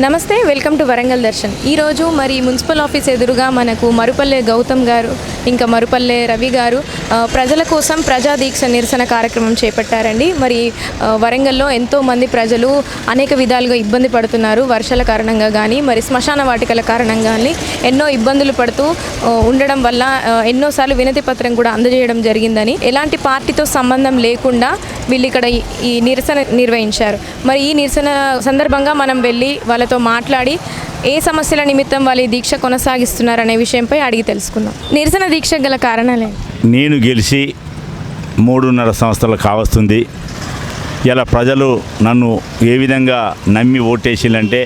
నమస్తే welcome to Warangal Darshan. ఈరోజు మరి మున్సిపల్ ఆఫీస్ ఎదురుగా మనకు మరుపల్లె గౌతమ్ గారు ఇంకా మరుపల్లె రవి గారు ప్రజల కోసం ప్రజా దీక్ష నిరసన కార్యక్రమం చేపట్టారండి. మరి వరంగల్లో ఎంతోమంది ప్రజలు అనేక విధాలుగా ఇబ్బంది పడుతున్నారు వర్షాల కారణంగా కానీ మరి శ్మశాన వాటికల కారణంగా కానీ ఎన్నో ఇబ్బందులు పడుతూ ఉండడం వల్ల ఎన్నోసార్లు వినతి పత్రం కూడా అందజేయడం జరిగిందని. ఎలాంటి పార్టీతో సంబంధం లేకుండా వీళ్ళు ఇక్కడ ఈ- నిరసన నిర్వహించారు. మరి ఈ నిరసన సందర్భంగా మనం వెళ్ళి వాళ్ళ వాళ్ళతో మాట్లాడి ఏ సమస్యల నిమిత్తం వాళ్ళు ఈ దీక్ష కొనసాగిస్తున్నారు అనే విషయంపై అడిగి తెలుసుకుందాం. నిరసన దీక్ష గల కారణాలే నేను గెలిచి మూడున్నర సంవత్సరాలు కావస్తుంది. ఇలా ప్రజలు నన్ను ఏ విధంగా నమ్మి ఓటేసిందంటే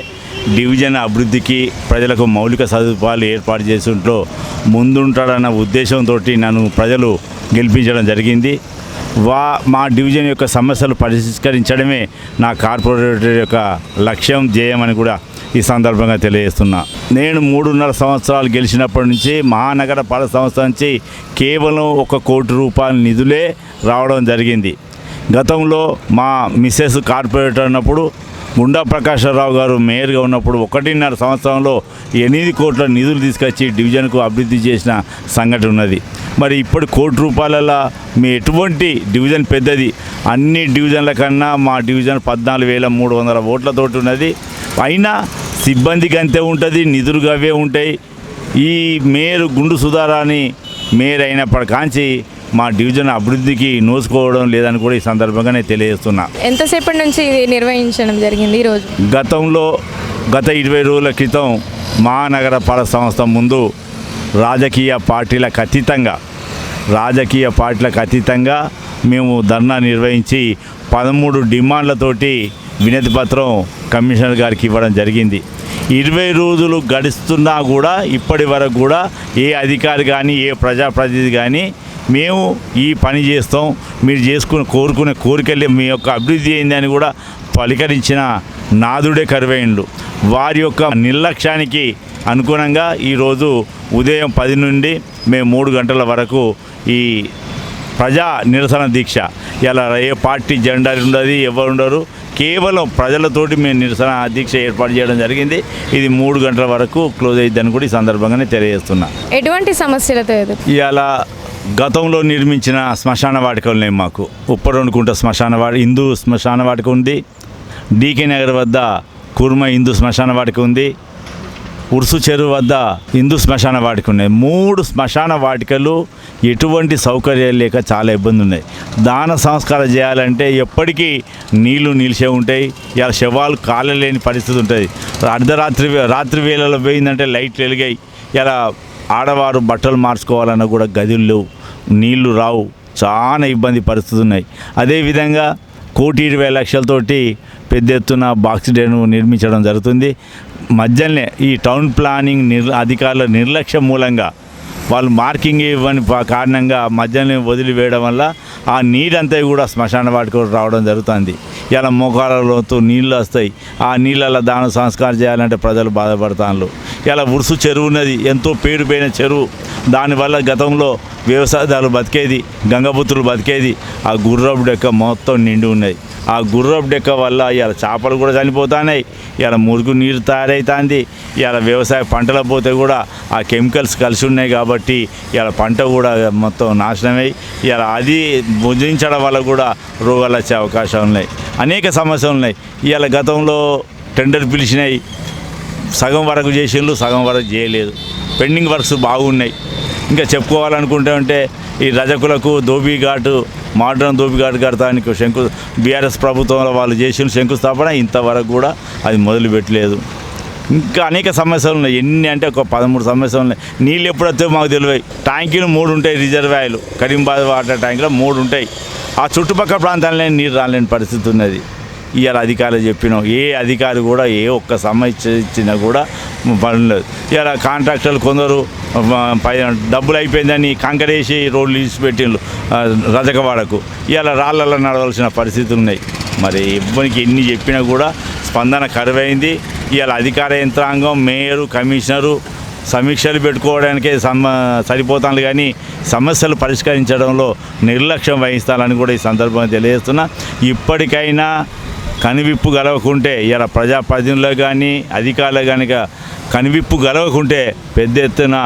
డివిజన్ అభివృద్ధికి ప్రజలకు మౌలిక సదుపాయాలు ఏర్పాటు చేసేంట్లో ముందుంటాడన్న ఉద్దేశంతో నన్ను ప్రజలు గెలిపించడం జరిగింది. వా మా డివిజన్ యొక్క సమస్యలు పరిష్కరించడమే నా కార్పొరేటర్ యొక్క లక్ష్యం ధ్యేయమని కూడా ఈ సందర్భంగా తెలియజేస్తున్నా. నేను మూడున్నర సంవత్సరాలు గెలిచినప్పటి నుంచి మహానగర పాలక సంస్థ నుంచి కేవలం ఒక కోటి రూపాయల నిధులే రావడం జరిగింది. గతంలో మా మిస్సెస్ కార్పొరేటర్ అన్నప్పుడు గుండా ప్రకాశరావు గారు మేయర్గా ఉన్నప్పుడు ఒకటిన్నర సంవత్సరంలో ఎనిమిది కోట్ల నిధులు తీసుకొచ్చి డివిజన్కు అభివృద్ధి చేసిన సంఘటన ఉన్నది. మరి ఇప్పుడు కోటి రూపాయలలో మీ ఎటువంటి డివిజన్ పెద్దది? అన్ని డివిజన్ల కన్నా మా డివిజన్ పద్నాలుగు వేల మూడు వందల ఓట్లతోటి ఉన్నది. అయినా సిబ్బందికి అంతే ఉంటుంది నిధులుగా అవే ఉంటాయి. ఈ మేయర్ గుండు సుధారాని మేయర్ అయినప్పటికాంచి మా డివిజన్ అభివృద్ధికి నోసుకోవడం లేదని కూడా ఈ సందర్భంగా నేను తెలియజేస్తున్నా. ఎంతసేపటి నుంచి ఇది నిర్వహించడం జరిగింది ఈరోజు గతంలో గత ఇరవై రోజుల క్రితం మహానగర పాలక సంస్థ ముందు రాజకీయ పార్టీలకు అతీతంగా రాజకీయ పార్టీలకు అతీతంగా మేము ధర్నా నిర్వహించి పదమూడు డిమాండ్లతోటి వినతి పత్రం కమిషనర్ గారికి ఇవ్వడం జరిగింది. ఇరవై రోజులు గడుస్తున్నా కూడా ఇప్పటి వరకు కూడా ఏ అధికారి కానీ ఏ ప్రజాప్రతినిధి కానీ మేము ఈ పని చేస్తాం. మీరు చేసుకుని కోరుకునే కోరికలే మీ యొక్క అభివృద్ధి అయిందని కూడా పలికరించిన నాదుడే కరువైండ్లు వారి యొక్క నిర్లక్ష్యానికి అనుగుణంగా ఈరోజు ఉదయం పది నుండి మేము మూడు గంటల వరకు ఈ ప్రజా నిరసన దీక్ష. ఇలా ఏ పార్టీ జెండా ఉండదు ఎవరు ఉండరు. కేవలం ప్రజలతోటి మేము నిరసన దీక్ష ఏర్పాటు చేయడం జరిగింది. ఇది మూడు గంటల వరకు క్లోజ్ అయ్యిద్దని కూడా ఈ సందర్భంగానే తెలియజేస్తున్నా. ఎటువంటి సమస్యలతో ఇవాళ గతంలో నిర్మించిన శ్మశాన వాటికలు ఉన్నాయి మాకు. ఉప్పరొండుకుంట శ్మశాన వాటి హిందూ శ్మశాన వాటిక ఉంది. డీకే నగర్ వద్ద కుర్మ హిందూ శ్మశాన వాటిక ఉంది. ఉరుసు చెరువు వద్ద హిందూ శ్మశాన వాటిక ఉన్నాయి. మూడు శ్మశాన వాటికలు ఎటువంటి సౌకర్యాలు లేక చాలా ఇబ్బంది ఉన్నాయి దాన సంస్కారం చేయాలంటే ఎప్పటికీ నీళ్ళు నిలిచే ఉంటాయి. ఇలా శవాలు కాలలేని పరిస్థితి ఉంటుంది. అర్ధరాత్రి రాత్రి వేళలో పోయిందంటే లైట్లు వెలిగాయి. ఇలా ఆడవారు బట్టలు మార్చుకోవాలన్నా కూడా గదులు లేవు. నీళ్ళు రావు. చాలా ఇబ్బంది పరిస్థితులు ఉన్నాయి అదేవిధంగా కోటి ఇరవై లక్షలతోటి పెద్ద ఎత్తున బాక్స్ డేను నిర్మించడం జరుగుతుంది. మధ్యలోనే ఈ టౌన్ ప్లానింగ్ నిర్ అధికారుల నిర్లక్ష్యం మూలంగా వాళ్ళు మార్కింగ్ ఇవ్వని కారణంగా మధ్యలో వదిలివేయడం వల్ల ఆ నీరంతా కూడా శ్మశాన వాటికి రావడం జరుగుతుంది. ఇలా మోకాళ్ళతో నీళ్ళు వస్తాయి. ఆ నీళ్ళలో దాన సంస్కారం చేయాలంటే ప్రజలు బాధపడతాను ఇలా ఉరుసు చెరువు ఉన్నది ఎంతో పేరు పోయిన చెరువు. దానివల్ల గతంలో వ్యవసాయదారులు బతికేది గంగపుత్రులు బతికేది ఆ గుర్రపు డెక్క మొత్తం నిండి ఉన్నది. ఆ గుర్రపు డెక్క వల్ల ఇలా చేపలు కూడా చనిపోతున్నాయి. ఇలా మురుగు నీరు తయారవుతుంది ఇలా వ్యవసాయ పంటలు పోతే కూడా ఆ కెమికల్స్ కలిసి ఉన్నాయి కాబట్టి ఇలా పంట కూడా మొత్తం నాశనమై ఇలా అది భుజించడం వల్ల కూడా రోగాలు వచ్చే అవకాశం ఉన్నాయి. అనేక సమస్యలు ఉన్నాయి. ఇవాళ గతంలో టెండర్ పిలిచినాయి. సగం వరకు చేసిండ్రు సగం వరకు చేయలేదు. పెండింగ్ వర్క్స్ బాగున్నాయి. ఇంకా చెప్పుకోవాలనుకుంటే ఉంటే ఈ రజకులకు దోబీ ఘాటు మోడ్రన్ దోబీ ఘాటు కడతానికి శంకు బీఆర్ఎస్ ప్రభుత్వంలో వాళ్ళు చేసిన శంకుస్థాపన ఇంతవరకు కూడా అది మొదలు పెట్టలేదు. ఇంకా అనేక సమస్యలు ఉన్నాయి. ఎన్ని అంటే ఒక పదమూడు సమస్యలు ఉన్నాయి. నీళ్ళు ఎప్పుడైతే మాకు తెలివాయి ట్యాంకీలు మూడు ఉంటాయి రిజర్వాయర్లు. కరీంబాద్ వాటర్ ట్యాంకులో మూడు ఉంటాయి. ఆ చుట్టుపక్కల ప్రాంతాలనే నీరు రాలేని పరిస్థితి ఉన్నది. ఇవాళ అధికారులు చెప్పినాం ఏ అధికారి కూడా ఏ ఒక్క సమస్య ఇచ్చినా కూడా పని ఇవాళ కాంట్రాక్టర్లు కొందరు పై డబ్బులు అయిపోయిందని కంకరేసి రోడ్లు ఇచ్చిపెట్టిండ్రు పెట్టిండ్రు రజకవాడకు. ఇవాళ రాళ్ళల్లో నడవలసిన పరిస్థితులు ఉన్నాయి. మరి ఇవ్వనికి ఎన్ని చెప్పినా కూడా స్పందన కరువైంది. ఇవాళ అధికార యంత్రాంగం మేయరు కమిషనరు సమీక్షలు పెట్టుకోవడానికే సమ సరిపోతాను కానీ సమస్యలు పరిష్కరించడంలో నిర్లక్ష్యం వహిస్తానని కూడా ఈ సందర్భంగా తెలియజేస్తున్నా. ఇప్పటికైనా కనివిప్పు గలవకుంటే ఇలా ప్రజాప్రతినిధులు కానీ అధికారులు కనుక కనివిప్పు గలవకుంటే పెద్ద ఎత్తున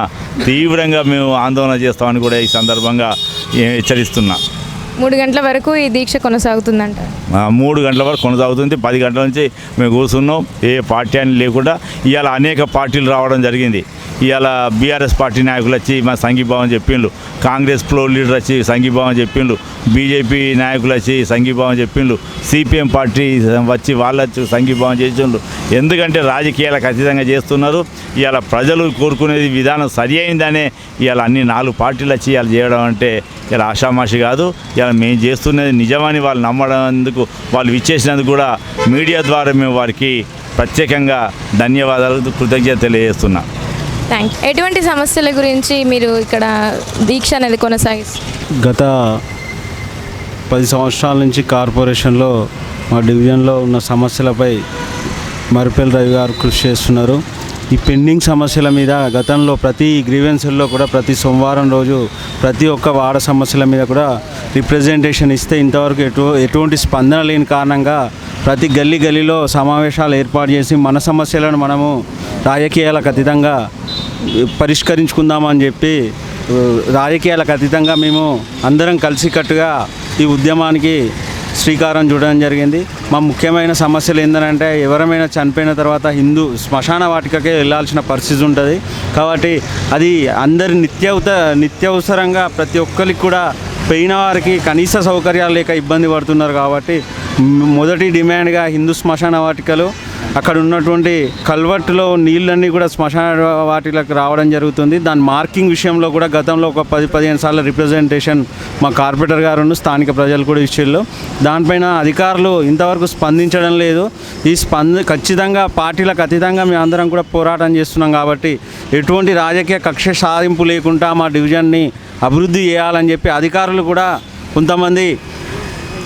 తీవ్రంగా మేము ఆందోళన చేస్తామని కూడా ఈ సందర్భంగా హెచ్చరిస్తున్నా. మూడు గంటల వరకు ఈ దీక్ష కొనసాగుతుందంట. మూడు గంటల వరకు కొనసాగుతుంది. పది గంటల నుంచి మేము కూర్చున్నాం. ఏ పార్టీ అని లేకుండా ఇవాళ అనేక పార్టీలు రావడం జరిగింది. ఇవాళ బీఆర్ఎస్ పార్టీ నాయకులు వచ్చి మా సంఘీభావం చెప్పిండ్రు. కాంగ్రెస్ ఫ్లోర్ లీడర్ వచ్చి సంఘీభావం చెప్పిండ్రు. బీజేపీ నాయకులు వచ్చి సంఘీభావం చెప్పిండ్రు. సిపిఎం పార్టీ వచ్చి వాళ్ళు వచ్చి సంఘీభావం చేసిండ్రు. ఎందుకంటే రాజకీయాలు ఖచ్చితంగా చేస్తున్నారు. ఇవాళ ప్రజలు కోరుకునేది విధానం సరి అయిందనే ఇవాళ అన్ని నాలుగు పార్టీలు వచ్చి ఇవాళ చేయడం అంటే ఇలా ఆషామాషి కాదు. ఇలా మేము చేస్తున్నది నిజమని వాళ్ళు నమ్మడందుకు వాళ్ళు ఇచ్చేసినందుకు కూడా మీడియా ద్వారా మేము వారికి ప్రత్యేకంగా ధన్యవాదాలు కృతజ్ఞత తెలియజేస్తున్నాం. థ్యాంక్ ఎటువంటి సమస్యల గురించి మీరు ఇక్కడ దీక్ష అనేది కొనసాగిస్తారు గత పది సంవత్సరాల నుంచి కార్పొరేషన్లో మా డివిజన్లో ఉన్న సమస్యలపై మరిపల్లి రవి గారు కృషి చేస్తున్నారు. ఈ పెండింగ్ సమస్యల మీద గతంలో ప్రతి గ్రీవెన్సుల్లో కూడా ప్రతి సోమవారం రోజు ప్రతి ఒక్క వాడ సమస్యల మీద కూడా రిప్రజెంటేషన్ ఇస్తే ఇంతవరకు ఎటు ఎటువంటి స్పందన లేని కారణంగా ప్రతి గల్లీ గల్లీలో సమావేశాలు ఏర్పాటు చేసి మన సమస్యలను మనము రాజకీయాలకు అతీతంగా పరిష్కరించుకుందామని చెప్పి రాజకీయాలకు అతీతంగా మేము అందరం కలిసికట్టుగా ఈ ఉద్యమానికి శ్రీకారం చూడడం జరిగింది. మా ముఖ్యమైన సమస్యలు ఏంటంటే ఎవరమైనా చనిపోయిన తర్వాత హిందూ శ్మశాన వాటికకే వెళ్ళాల్సిన పరిస్థితి ఉంటుంది. కాబట్టి అది అందరి నిత్యవత నిత్యవసరంగా ప్రతి ఒక్కరికి కూడా పోయిన వారికి కనీస సౌకర్యాలు లేక ఇబ్బంది పడుతున్నారు కాబట్టి మొదటి డిమాండ్గా హిందూ శ్మశాన వాటికలు అక్కడ ఉన్నటువంటి కల్వర్టులో నీళ్ళన్నీ కూడా శ్మశాన వాటిలకు రావడం జరుగుతుంది. దాని మార్కింగ్ విషయంలో కూడా గతంలో ఒక పది పదిహేను సార్లు రిప్రజెంటేషన్ మా కార్పొరేటర్ గారు స్థానిక ప్రజలు కూడా ఇచ్చారు. దానిపైన అధికారులు ఇంతవరకు స్పందించడం లేదు. ఈ స్పంద ఖచ్చితంగా పార్టీలకు అతీతంగా మేము అందరం కూడా పోరాటం చేస్తున్నాం కాబట్టి ఎటువంటి రాజకీయ కక్ష సాధింపు లేకుండా మా డివిజన్ని అభివృద్ధి చేయాలని చెప్పి అధికారులు కూడా కొంతమంది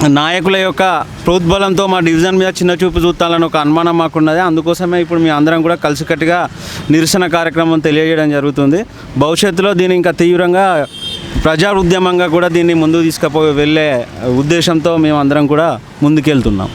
నాయకుల యొక్క ప్రోద్బలంతో మా డివిజన్ మీద చిన్న చూపు చూస్తాలని ఒక అనుమానం మాకున్నది. అందుకోసమే ఇప్పుడు మీ అందరం కూడా కలిసికట్టుగా నిరసన కార్యక్రమం తెలియజేయడం జరుగుతుంది. భవిష్యత్తులో దీన్ని ఇంకా తీవ్రంగా ప్రజా ఉద్యమంగా కూడా దీన్ని ముందుకు తీసుకుపో వెళ్ళే ఉద్దేశంతో మేము అందరం కూడా ముందుకెళ్తున్నాం.